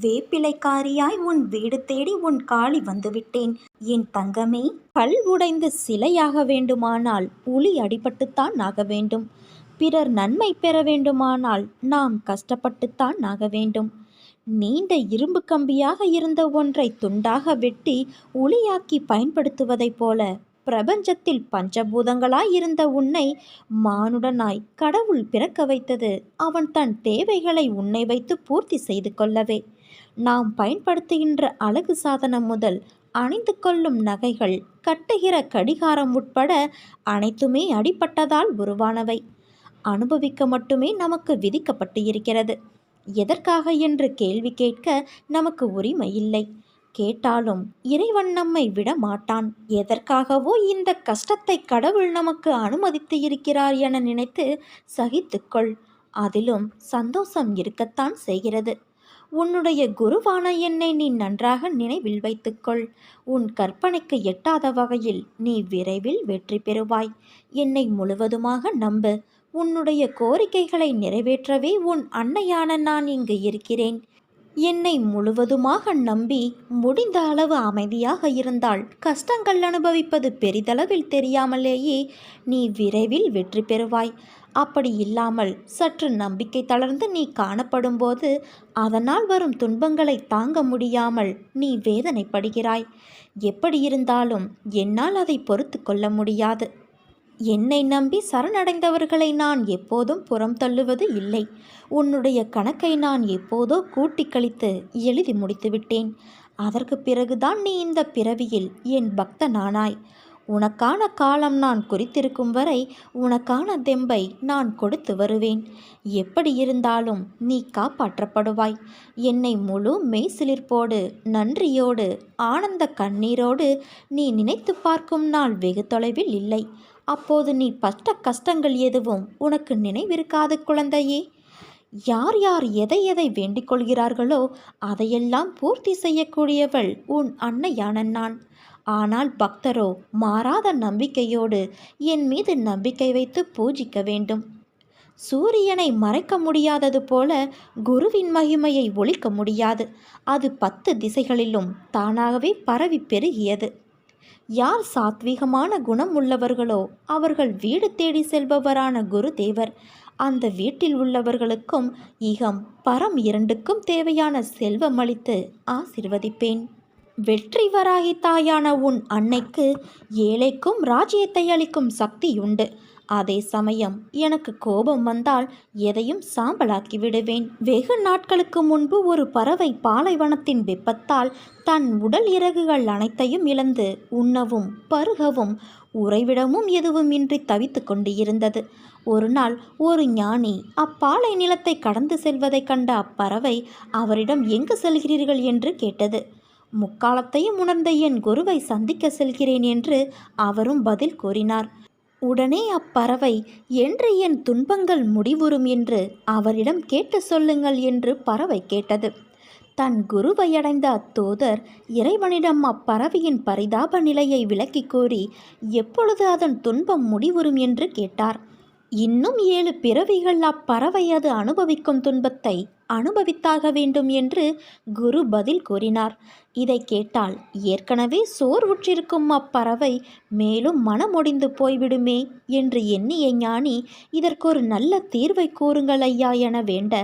வேப்பிலைக்காரியாய் உன் வீடு தேடி உன் காளி வந்துவிட்டேன். என் தங்கமே கல் உடைந்து சிலையாக வேண்டுமானால் உளி அடிபட்டுத்தான் ஆக வேண்டும். பிறர் நன்மை பெற வேண்டுமானால் நாம் கஷ்டப்பட்டுத்தான் ஆக வேண்டும். நீண்ட இரும்பு கம்பியாக இருந்த ஒன்றை துண்டாக வெட்டி உளியாக்கி பயன்படுத்துவதைப் போல பிரபஞ்சத்தில் பஞ்சபூதங்களாய் இருந்த உன்னை மானுடனாய் கடவுள் பிறக்க வைத்தது. அவன் தன் தேவைகளை உன்னை வைத்து பூர்த்தி செய்து கொள்ளவே. நாம் பயன்படுத்துகின்ற அழகு சாதனம் முதல் அணிந்து கொள்ளும் நகைகள் கட்டுகிற கடிகாரம் உட்பட அனைத்துமே அடிப்பட்டதால் உருவானவை. அனுபவிக்க மட்டுமே நமக்கு விதிக்கப்பட்டு இருக்கிறது. எதற்காக என்று கேள்வி கேட்க நமக்கு உரிமை இல்லை. கேட்டாலும் இறைவன் நம்மை விட மாட்டான். எதற்காகவோ இந்த கஷ்டத்தை கடவுள் நமக்கு அனுமதித்து இருக்கிறார் என நினைத்து சகித்துக்கொள். அதிலும் சந்தோஷம் இருக்கத்தான் செய்கிறது. உன்னுடைய குருவான என்னை நீ நன்றாக நினைவில் வைத்துக்கொள். உன் கற்பனைக்கு எட்டாத வகையில் நீ விரைவில் வெற்றி பெறுவாய். என்னை முழுவதுமாக நம்பு. உன்னுடைய கோரிக்கைகளை நிறைவேற்றவே உன் அன்னையான நான் இங்கு இருக்கிறேன். என்னை முழுவதுமாக நம்பி முடிந்த அளவு அமைதியாக இருந்தால் கஷ்டங்கள் அனுபவிப்பது பெரிதளவில் தெரியாமலேயே நீ விரைவில் வெற்றி பெறுவாய். அப்படி இல்லாமல் சற்று நம்பிக்கை தளர்ந்து நீ காணப்படும்போது அதனால் வரும் துன்பங்களை தாங்க முடியாமல் நீ வேதனைப்படுகிறாய். எப்படி இருந்தாலும் என்னால் அதை பொறுத்து கொள்ள முடியாது. என்னை நம்பி சரணடைந்தவர்களை நான் எப்போதும் புறம் தள்ளுவது இல்லை. உன்னுடைய கணக்கை நான் எப்போதோ கூட்டி கழித்து எழுதி முடித்துவிட்டேன். அதற்கு பிறகுதான் நீ இந்த பிறவியில் என் பக்தனானாய். உனக்கான காலம் நான் குறித்திருக்கும் வரை உனக்கான தெம்பை நான் கொடுத்து வருவேன். எப்படி இருந்தாலும் நீ காப்பாற்றப்படுவாய். என்னை முழு மெய்சிலிர்ப்போடு நன்றியோடு ஆனந்த கண்ணீரோடு நீ நினைத்து பார்க்கும் நாள் வெகு தொலைவில் இல்லை. அப்போது நீ பட்ட கஷ்டங்கள் எதுவும் உனக்கு நினைவிருக்காது குழந்தையே. யார் யார் எதை எதை வேண்டிக் கொள்கிறார்களோ அதையெல்லாம் பூர்த்தி செய்யக்கூடியவள் உன் அன்னையான நான். ஆனால் பக்தரோ மாறாத நம்பிக்கையோடு என் மீது நம்பிக்கை வைத்து பூஜிக்க வேண்டும். சூரியனை மறைக்க முடியாதது போல குருவின் மகிமையை ஒழிக்க முடியாது. அது பத்து திசைகளிலும் தானாகவே பரவி பெருகியது. யார் சாத்வீகமான குணம் உள்ளவர்களோ அவர்கள் வீடு தேடி செல்பவரான குரு தேவர். அந்த வீட்டில் உள்ளவர்களுக்கும் இகம் பரம் இரண்டுக்கும் தேவையான செல்வம் அளித்து ஆசிர்வதிப்பேன். வெற்றி வராகி தாயான உன் அன்னைக்கு ஏழைக்கும் ராஜ்யத்தை அளிக்கும் சக்தி உண்டு அதே சமயம் எனக்கு கோபம் வந்தால் எதையும் சாம்பலாக்கி விடுவேன். வெகு நாட்களுக்கு முன்பு ஒரு பறவை பாலைவனத்தின் வெப்பத்தால் தன் உடல் இறகுகள் அனைத்தையும் இழந்து உண்ணவும் பருகவும் உறைவிடமும் எதுவும் இன்றி தவித்து கொண்டு இருந்தது ஒரு நாள் ஒரு ஞானி அப்பாலை நிலத்தை கடந்து செல்வதைக் கண்ட அப்பறவை அவரிடம் எங்கு செல்கிறீர்கள்? என்று கேட்டது. முக்காலத்தையும் உணர்ந்த என் குருவை சந்திக்க செல்கிறேன் என்று அவரும் பதில் கூறினார். உடனே அப்பறவை என்று என் துன்பங்கள் முடிவுறும் என்று அவரிடம் கேட்டு சொல்லுங்கள் என்று பறவை கேட்டது. தன் குருவை அடைந்த அத்தோதர் இறைவனிடம் அப்பறவையின் பரிதாப நிலையை விளக்கி கூறி எப்பொழுது அதன் துன்பம் முடிவுறும்? என்று கேட்டார். இன்னும் ஏழு பிறவிகள் அப்பறவை அது அனுபவிக்கும் துன்பத்தை அனுபவித்தாக வேண்டும் என்று குரு பதில் கூறினார். இதை கேட்டால் ஏற்கனவே சோர்வுற்றிருக்கும் அப்பறவை மேலும் மனமொடிந்து போய்விடுமே என்று எண்ணிய ஞானி இதற்கொரு நல்ல தீர்வை கூறுங்கள் ஐயா என வேண்ட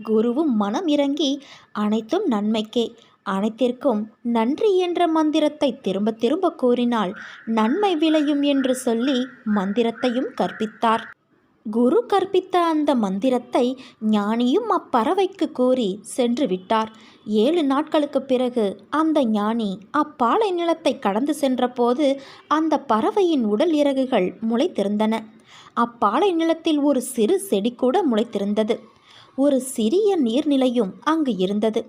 குருவும் மனம் இறங்கி அனைத்தும் நன்மைக்கே. அனைத்திற்கும் நன்றி என்ற மந்திரத்தை திரும்ப திரும்ப கூறினால் நன்மை விளையும் என்று சொல்லி மந்திரத்தையும் கற்பித்தார். குரு கற்பித்த அந்த மந்திரத்தை ஞானியும் அப்பறவைக்கு கூறி சென்று விட்டார். ஏழு நாட்களுக்கு பிறகு அந்த ஞானி அப்பாலை நிலத்தை கடந்து சென்றபோது அந்த பறவையின் உடல் இறகுகள் முளைத்திருந்தன. அப்பாலை நிலத்தில் ஒரு சிறு செடி கூட முளைத்திருந்தது. ஒரு சிறிய நீர்நிலையும் அங்கு இருந்தது.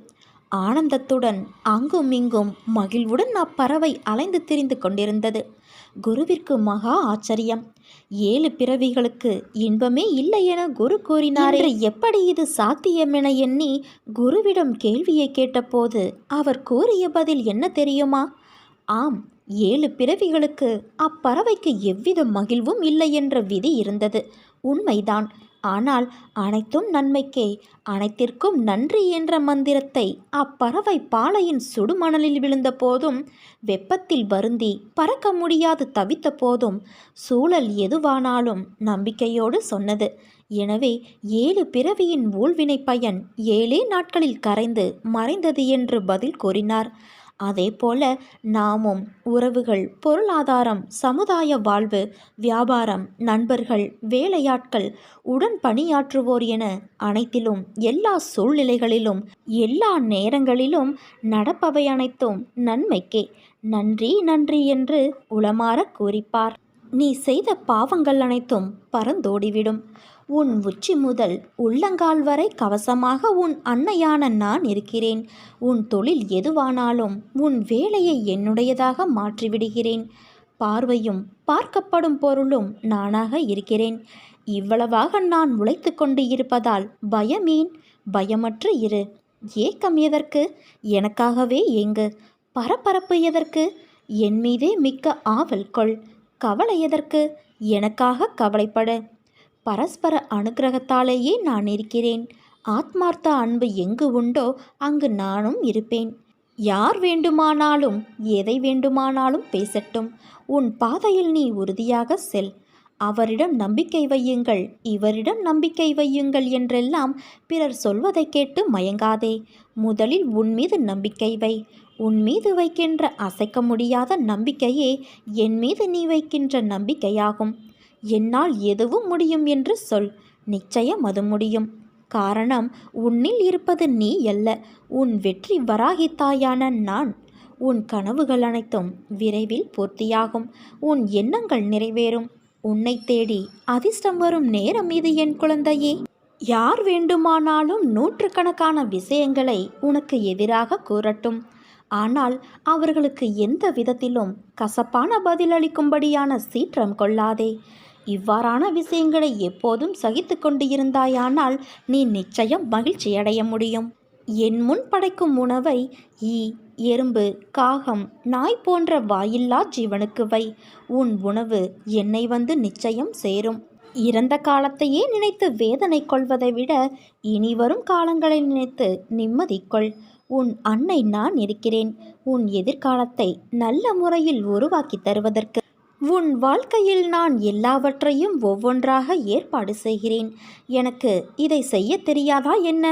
ஆனந்தத்துடன் அங்கும் இங்கும் மகிழ்வுடன் அப்பறவை அலைந்து திரிந்து கொண்டிருந்தது. குருவிற்கு மகா ஆச்சரியம். ஏழு பிறவிகளுக்கு இன்பமே இல்லை என குரு கூறினாரே. எப்படி இது சாத்தியம் என எண்ணி குருவிடம் கேள்வியை கேட்டபோது அவர் கூறிய பதில் என்ன தெரியுமா? ஆம் ஏழு பிறவிகளுக்கு அப்பறவைக்கு எவ்வித மகிழ்வும் இல்லை என்ற விதி இருந்தது. உண்மைதான். ஆனால் அனைத்தும் நன்மைக்கே. அனைத்திற்கும் நன்றி என்ற மந்திரத்தை அப்பறவை பாலையின் சுடுமணலில் விழுந்த போதும் வெப்பத்தில் வருந்தி பறக்க முடியாது தவித்த போதும் சூழல் எதுவானாலும் நம்பிக்கையோடு சொன்னது. எனவே ஏழு பிறவியின் ஊழ்வினை பயன் ஏழே நாட்களில் கரைந்து மறைந்தது என்று பதில் கூறினார். அதேபோல நாமும் உறவுகள் பொருளாதாரம் சமுதாய வாழ்வு வியாபாரம் நண்பர்கள் வேலையாட்கள் உடன் பணியாற்றுவோர் என அனைத்திலும் எல்லா சூழ்நிலைகளிலும் எல்லா நேரங்களிலும் நடப்பவை அனைத்தும் நன்மைக்கே. நன்றி நன்றி என்று உளமாற கூறிப்பார். நீ செய்த பாவங்கள் அனைத்தும் பறந்தோடிவிடும். உன் உச்சி முதல் உள்ளங்கால் வரை கவசமாக உன் அன்னையான நான் இருக்கிறேன். உன் தொழில் எதுவானாலும் உன் வேலையை என்னுடையதாக மாற்றிவிடுகிறேன். பார்வையும் பார்க்கப்படும் பொருளும் நானாக இருக்கிறேன். இவ்வளவாக நான் உழைத்து கொண்டு இருப்பதால் பயமேன் பயமற்று இரு. ஏக்கம் எதற்கு? எனக்காகவே ஏங்கு. பரபரப்பு எதற்கு? என் மீதே மிக்க ஆவல் கொள். கவலை எதற்கு? எனக்காக கவலைப்படு. பரஸ்பர அனுக்கிரகத்தாலேயே நான் இருக்கிறேன். ஆத்மார்த்த அன்பு எங்கு உண்டோ அங்கு நானும் இருப்பேன். யார் வேண்டுமானாலும் எதை வேண்டுமானாலும் பேசட்டும். உன் பாதையில் நீ உறுதியாக செல். அவரிடம் நம்பிக்கை வையுங்கள். இவரிடம் நம்பிக்கை வையுங்கள் என்றெல்லாம் பிறர் சொல்வதை கேட்டு மயங்காதே. முதலில் உன் மீது நம்பிக்கை வை. உன் மீது வைக்கின்ற அசைக்க முடியாத நம்பிக்கையே என் மீது நீ வைக்கின்ற நம்பிக்கையாகும். என்னால் எதுவும் முடியும் என்று சொல். நிச்சயம் அது முடியும். காரணம் உன்னில் இருப்பது நீ அல்ல. உன் வெற்றி வராகி தாயான நான். உன் கனவுகள் அனைத்தும் விரைவில் பூர்த்தியாகும். உன் எண்ணங்கள் நிறைவேறும். உன்னை தேடி அதிர்ஷ்டம் வரும் நேரம் இது என் குழந்தையே. யார் வேண்டுமானாலும் நூற்றுக்கணக்கான விஷயங்களை உனக்கு எதிராக கூறட்டும். ஆனால் அவர்களுக்கு எந்த விதத்திலும் கசப்பான பதிலளிக்கும்படியான சீற்றம் கொள்ளாதே. இவ்வாறான விஷயங்களை எப்போதும் சகித்து கொண்டு இருந்தாயானால் நீ நிச்சயம் மகிழ்ச்சியடைய முடியும். என் முன் படைக்கும் உணவை ஈ எறும்பு காகம் நாய் போன்ற வாயில்லா ஜீவனுக்கு வை. உன் உணவு என்னை வந்து நிச்சயம் சேரும். இறந்த காலத்தையே நினைத்து வேதனை கொள்வதை விட இனி வரும் காலங்களை நினைத்து நிம்மதி கொள். உன் அன்னை நான் இருக்கிறேன். உன் எதிர்காலத்தை நல்ல முறையில் உருவாக்கி தருவதற்கு உன் வாழ்க்கையில் நான் எல்லாவற்றையும் ஒவ்வொன்றாக ஏற்பாடு செய்கிறேன். எனக்கு இதை செய்ய தெரியாதா என்ன?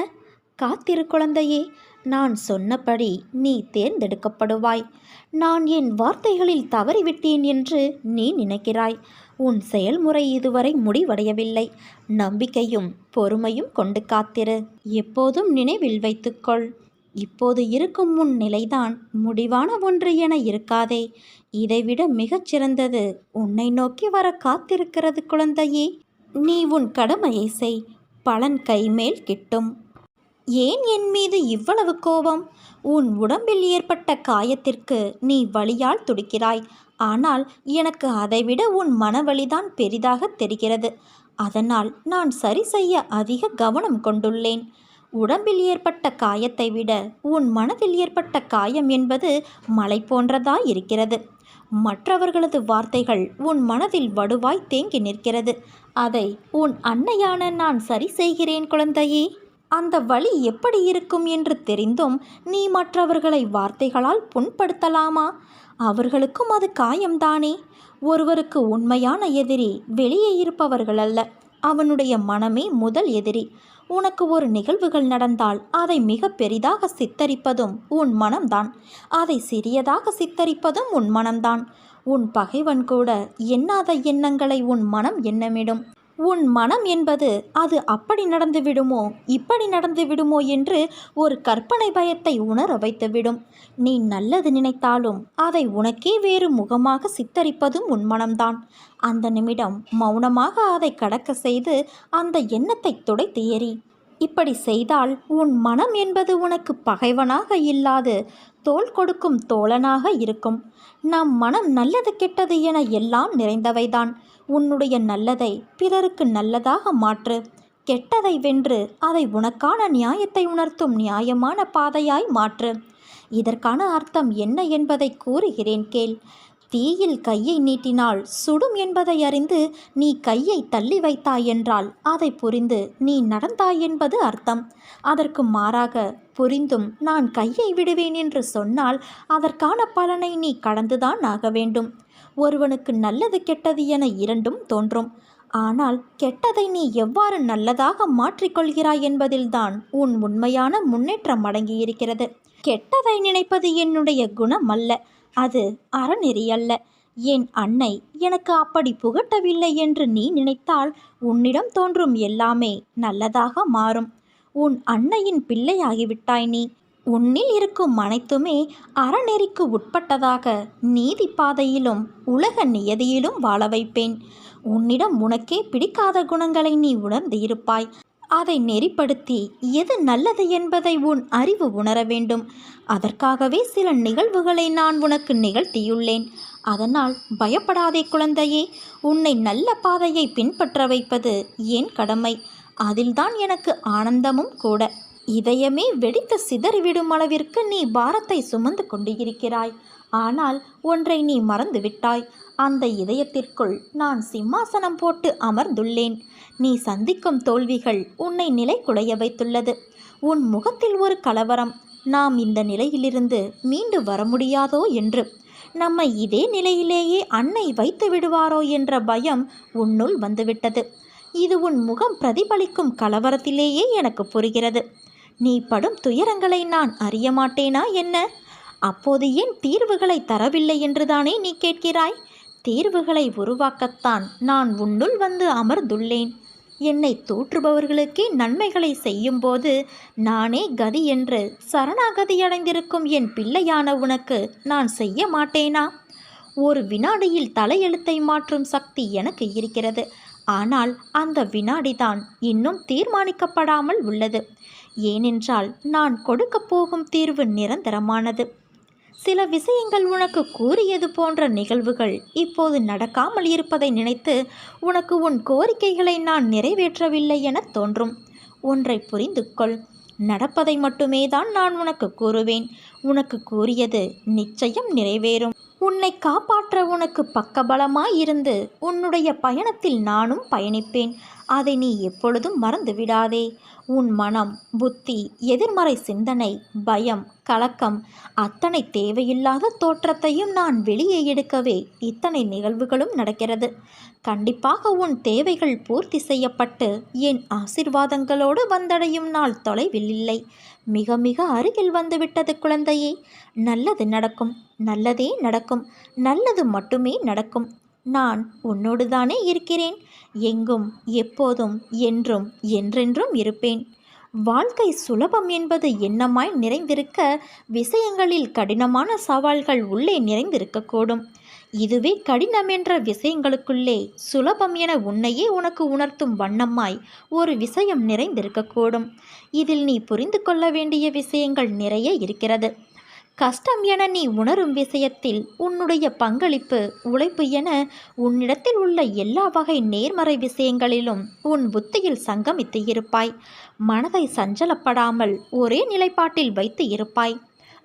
காத்திரு குழந்தையே நான் சொன்னபடி நீ தேர்ந்தெடுக்கப்படுவாய். நான் என் வார்த்தைகளில் தவறிவிட்டேன் என்று நீ நினைக்கிறாய். உன் செயல்முறை இதுவரை முடிவடையவில்லை. நம்பிக்கையும் பொறுமையும் கொண்டு காத்திரு. எப்போதும் நினைவில் வைத்துக்கொள். இப்போது இருக்கும் உன் நிலைதான் முடிவான ஒன்று என இருக்காதே. இதைவிட மிகச் சிறந்தது உன்னை நோக்கி வர காத்திருக்கிறது குழந்தையே. நீ உன் கடமையை செய். பலன் கைமேல் கிட்டும். ஏன் என் மீது இவ்வளவு கோபம்? உன் உடம்பில் ஏற்பட்ட காயத்திற்கு நீ வலியால் துடிக்கிறாய். ஆனால் எனக்கு அதைவிட உன் மனவழிதான் பெரிதாக தெரிகிறது. அதனால் நான் சரி செய்ய அதிக கவனம் கொண்டுள்ளேன். உடம்பில் ஏற்பட்ட காயத்தை விட உன் மனதில் ஏற்பட்ட காயம் என்பது மலை போன்றதாய் இருக்கிறது. மற்றவர்களது வார்த்தைகள் உன் மனதில் வடுவாய் தேங்கி நிற்கிறது. அதை உன் அன்னையான நான் சரி செய்கிறேன் குழந்தையே. அந்த வழி எப்படி இருக்கும் என்று தெரிந்தும் நீ மற்றவர்களை வார்த்தைகளால் புண்படுத்தலாமா? அவர்களுக்கும் அது காயம்தானே. ஒருவருக்கு உண்மையான எதிரி வெளியே இருப்பவர்கள் அல்ல அவனுடைய மனமே முதல் எதிரி. உனக்கு ஒரு நிகழ்வுகள் நடந்தால் அதை மிக பெரிதாக சித்தரிப்பதும் உன் மனம்தான். அதை சிறியதாக சித்தரிப்பதும் உன் மனம்தான். உன் பகைவன் கூட எண்ணாத எண்ணங்களை உன் மனம் எண்ணமிடும். உன் மனம் என்பது அது அப்படி நடந்து விடுமோ இப்படி நடந்து விடுமோ என்று ஒரு கற்பனை பயத்தை உணர வைத்துவிடும். நீ நல்லது நினைத்தாலும் அதை உனக்கே வேறு முகமாக சித்தரிப்பதும் உன் மனம்தான். அந்த நிமிடம் மௌனமாக அதை கடக்க செய்து அந்த எண்ணத்தை துடைத்து எறி இப்படி செய்தால் உன் மனம் என்பது உனக்கு பகைவனாக இல்லாது தோல் கொடுக்கும் தோழனாக இருக்கும். நம் மனம் நல்லது கெட்டது என எல்லாம் நிறைந்தவைதான். உன்னுடைய நல்லதை பிறருக்கு நல்லதாக மாற்று. கெட்டதை வென்று அதை உனக்கான நியாயத்தை உணர்த்தும் நியாயமான பாதையாய் மாற்று. இதற்கான அர்த்தம் என்ன என்பதை கூறுகிறேன் கேள். தீயில் கையை நீட்டினால் சுடும் என்பதை அறிந்து நீ கையை தள்ளி வைத்தாய் என்றால் அதை புரிந்து நீ நடந்தாய் என்பது அர்த்தம். அதற்கு மாறாக புரிந்தும் நான் கையை விடுவேன் என்று சொன்னால் அதற்கான பலனை நீ கடந்துதான் ஆக வேண்டும். ஒருவனுக்கு நல்லது கெட்டது என இரண்டும் தோன்றும். ஆனால் கெட்டதை நீ எவ்வாறு நல்லதாக மாற்றிக்கொள்கிறாய் என்பதில்தான் உன் உண்மையான முன்னேற்றம் அடங்கியிருக்கிறது. கெட்டதை நினைப்பது என்னுடைய குணம் அல்ல அது அறநெறி அல்ல என் அன்னை எனக்கு அப்படி புகட்டவில்லை என்று நீ நினைத்தால் உன்னிடம் தோன்றும் எல்லாமே நல்லதாக மாறும். உன் அன்னையின் பிள்ளையாகிவிட்டாய் நீ. உன்னில் இருக்கும் அனைத்துமே அறநெறிக்கு உட்பட்டதாக நீதி பாதையிலும் உலக நியதியிலும் வாழ வைப்பேன். உன்னிடம் உனக்கே பிடிக்காத குணங்களை நீ உணர்ந்து இருப்பாய். அதை நெறிப்படுத்தி எது நல்லது என்பதை உன் அறிவு உணர வேண்டும். அதற்காகவே சில நிகழ்வுகளை நான் உனக்கு நிகழ்த்தியுள்ளேன். அதனால் பயப்படாதே குழந்தையே. உன்னை நல்ல பாதையை பின்பற்ற வைப்பது என் கடமை. அதில்தான் எனக்கு ஆனந்தமும் கூட. இதயமே வெடித்து சிதறிவிடும் அளவிற்கு நீ பாரத்தை சுமந்து கொண்டு இருக்கிறாய் ஆனால் ஒன்றை நீ மறந்துவிட்டாய். அந்த இதயத்திற்குள் நான் சிம்மாசனம் போட்டு அமர்ந்துள்ளேன். நீ சந்திக்கும் தோல்விகள் உன்னை நிலை குலைய வைத்துள்ளது. உன் முகத்தில் ஒரு கலவரம். நாம் இந்த நிலையிலிருந்து மீண்டு வர முடியாதோ என்று. நம்மை இதே நிலையிலேயே அன்னை வைத்து விடுவாரோ என்ற பயம் உன்னுள் வந்துவிட்டது. இது உன் முகம் பிரதிபலிக்கும் கலவரத்திலேயே எனக்கு புரிகிறது. நீ படும் துயரங்களை நான் அறிய மாட்டேனா என்ன? அப்போது ஏன் தீர்வுகளை தரவில்லை என்றுதானே நீ கேட்கிறாய்? தீர்வுகளை உருவாக்கத்தான் நான் உன்னுள் வந்து அமர்ந்துள்ளேன். என்னை தூற்றுபவர்களுக்கே நன்மைகளை செய்யும்போது நானே கதி என்று சரணாகதியடைந்திருக்கும் என் பிள்ளையான உனக்கு நான் செய்ய மாட்டேனா? ஒரு வினாடியில் தலையெழுத்தை மாற்றும் சக்தி எனக்கு இருக்கிறது. ஆனால் அந்த வினாடிதான் இன்னும் தீர்மானிக்கப்படாமல் உள்ளது. ஏனென்றால் நான் கொடுக்கப் போகும் தீர்வு நிரந்தரமானது. சில விஷயங்கள் உனக்கு கூறியது போன்ற நிகழ்வுகள் இப்போது நடக்காமல் இருப்பதை நினைத்து உனக்கு உன் கோரிக்கைகளை நான் நிறைவேற்றவில்லை என தோன்றும். ஒன்றை புரிந்து கொள் நடப்பதை மட்டுமே தான் நான் உனக்கு கூறுவேன். உனக்கு கூறியது நிச்சயம் நிறைவேறும். உன்னை காப்பாற்ற உனக்கு பக்கபலமாயிருந்து உன்னுடைய பயணத்தில் நானும் பயணிப்பேன். அதை நீ எப்பொழுதும் மறந்து விடாதே உன் மனம் புத்தி எதிர்மறை சிந்தனை பயம் கலக்கம் அத்தனை தேவையில்லாத தோற்றத்தையும் நான் வெளியே எடுக்கவே இத்தனை நிகழ்வுகளும் நடக்கிறது. கண்டிப்பாக உன் தேவைகள் பூர்த்தி செய்யப்பட்டு என் ஆசிர்வாதங்களோடு வந்தடையும் நாள் தொலைவில் இல்லை. மிக மிக அருகில் வந்துவிட்டது குழந்தையே. நல்லது நடக்கும் நல்லதே நடக்கும் நல்லது மட்டுமே நடக்கும். நான் உன்னோடு தானே இருக்கிறேன். எங்கும் எப்போதும் என்றும் என்றென்றும் இருப்பேன். வாழ்க்கை சுலபம் என்பது எண்ணமாய் நிறைந்திருக்க விஷயங்களில் கடினமான சவால்கள் உள்ளே நிறைந்திருக்கக்கூடும். இதுவே கடினம் என்ற விஷயங்களுக்குள்ளே சுலபம் என உன்னையே உனக்கு உணர்த்தும் வண்ணமாய் ஒரு விஷயம் நிறைந்திருக்கக்கூடும். இதில் நீ புரிந்து கொள்ள வேண்டிய விஷயங்கள் நிறைய இருக்கிறது. கஷ்டம் என நீ உணரும் விஷயத்தில் உன்னுடைய பங்களிப்பு உழைப்பு என உன்னிடத்தில் உள்ள எல்லா வகை நேர்மறை விஷயங்களிலும் உன் புத்தியில் சங்கமித்து இருப்பாய். மனதை சஞ்சலப்படாமல் ஒரே நிலைப்பாட்டில் வைத்து இருப்பாய்.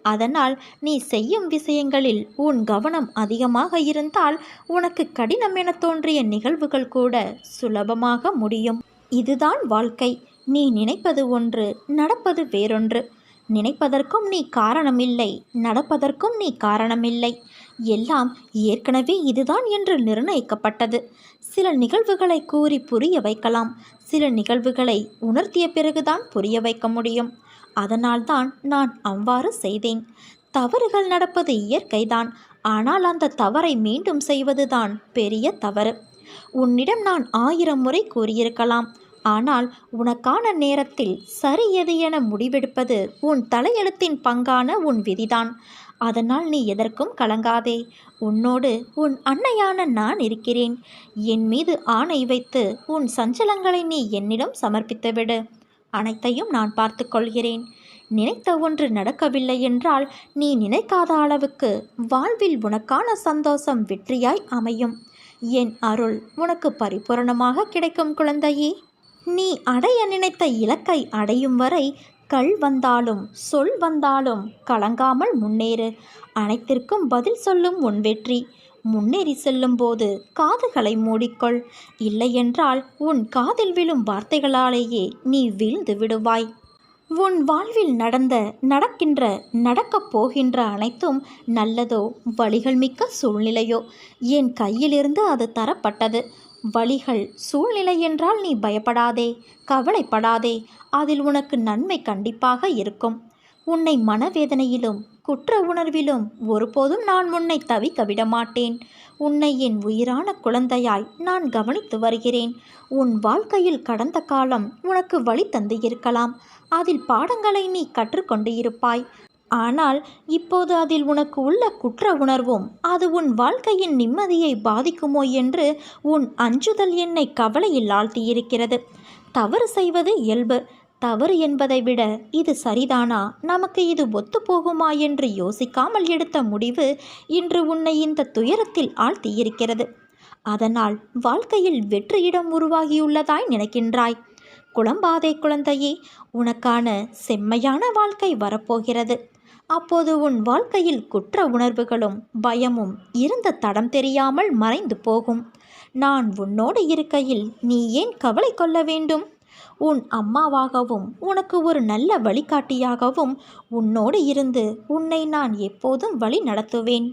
அதனால் நீ செய்யும் விஷயங்களில் உன் கவனம் அதிகமாக இருந்தால் உனக்கு கடினம் என தோன்றிய நிகழ்வுகள் கூட சுலபமாக முடியும். இதுதான் வாழ்க்கை. நீ நினைப்பது ஒன்று நடப்பது வேறொன்று. நினைப்பதற்கும் நீ காரணமில்லை நடப்பதற்கும் நீ காரணமில்லை. எல்லாம் ஏற்கனவே இதுதான் என்று நிர்ணயிக்கப்பட்டது. சில நிகழ்வுகளை கூறி புரிய வைக்கலாம். சில நிகழ்வுகளை உணர்த்திய பிறகுதான் புரிய வைக்க முடியும். அதனால்தான் நான் அவ்வாறு செய்தேன். தவறுகள் நடப்பது இயற்கைதான். ஆனால் அந்த தவறை மீண்டும் செய்வதுதான் பெரிய தவறு. உன்னிடம் நான் ஆயிரம் முறை கூறியிருக்கலாம். ஆனால் உனக்கான நேரத்தில் சரி எது என முடிவெடுப்பது உன் தலையெழுத்தின் பங்கான உன் விதிதான். அதனால் நீ எதற்கும் கலங்காதே. உன்னோடு உன் அன்னையான நான் இருக்கிறேன். என் மீது ஆணை வைத்து உன் சஞ்சலங்களை நீ என்னிடம் சமர்ப்பித்துவிடு. அனைத்தையும் நான் பார்த்து கொள்கிறேன். நினைத்த ஒன்று நடக்கவில்லை என்றால் நீ நினைக்காத அளவுக்கு வாழ்வில் உனக்கான சந்தோஷம் வெற்றியாய் அமையும். என் அருள் உனக்கு பரிபூரணமாக கிடைக்கும் குழந்தையே. நீ அடைய நினைத்த இலக்கை அடையும் வரை கல் வந்தாலும் சொல் வந்தாலும் கலங்காமல் முன்னேறு. அனைத்திற்கும் பதில் சொல்லும் உன் வெற்றி. முன்னேறி செல்லும்போது காதுகளை மூடிக்கொள். இல்லையென்றால் உன் காதில் விழும் வார்த்தைகளாலேயே நீ வீழ்ந்து விடுவாய். உன் வாழ்வில் நடந்த நடக்கின்ற நடக்கப் போகின்ற அனைத்தும் நல்லதோ வழிகள் மிக்க சூழ்நிலையோ. என் கையிலிருந்து அது தரப்பட்டது. வழிகள் சூழ்நிலை என்றால் நீ பயப்படாதே கவலைப்படாதே. அதில் உனக்கு நன்மை கண்டிப்பாக இருக்கும். உன்னை மனவேதனையிலும் குற்ற உணர்விலும் ஒருபோதும் நான் உன்னை தவிக்க விட மாட்டேன் உன்னை என் உயிரான குழந்தையாய் நான் கவனித்து வருகிறேன். உன் வாழ்க்கையில் கடந்த காலம் உனக்கு வழி தந்து இருக்கலாம். அதில் பாடங்களை நீ கற்றுக்கொண்டு இருப்பாய். ஆனால் இப்போது அதில் உனக்கு உள்ள குற்ற உணர்வும் அது உன் வாழ்க்கையின் நிம்மதியை பாதிக்குமோ என்று உன் அஞ்சுதல் என்னை கவலையில் ஆழ்த்தியிருக்கிறது. தவறு செய்வது இயல்பு. தவறு என்பதை விட இது சரிதானா? நமக்கு இது ஒத்து போகுமா என்று யோசிக்காமல் எடுத்த முடிவு இன்று உன்னை இந்த துயரத்தில் ஆழ்த்தியிருக்கிறது. அதனால் வாழ்க்கையில் வெற்றியிடம் உருவாகியுள்ளதாய் நினைக்கின்றாய். குழம்பாதே குழந்தையே உனக்கான செம்மையான வாழ்க்கை வரப்போகிறது. அப்போது உன் வாழ்க்கையில் குற்ற உணர்வுகளும் பயமும் இருந்த தடம் தெரியாமல் மறைந்து போகும். நான் உன்னோடு இருக்கையில் நீ ஏன் கவலை கொள்ள வேண்டும்? உன் அம்மாவாகவும் உனக்கு ஒரு நல்ல வழிகாட்டியாகவும் உன்னோடு இருந்து உன்னை நான் எப்போதும் வழி நடத்துவேன்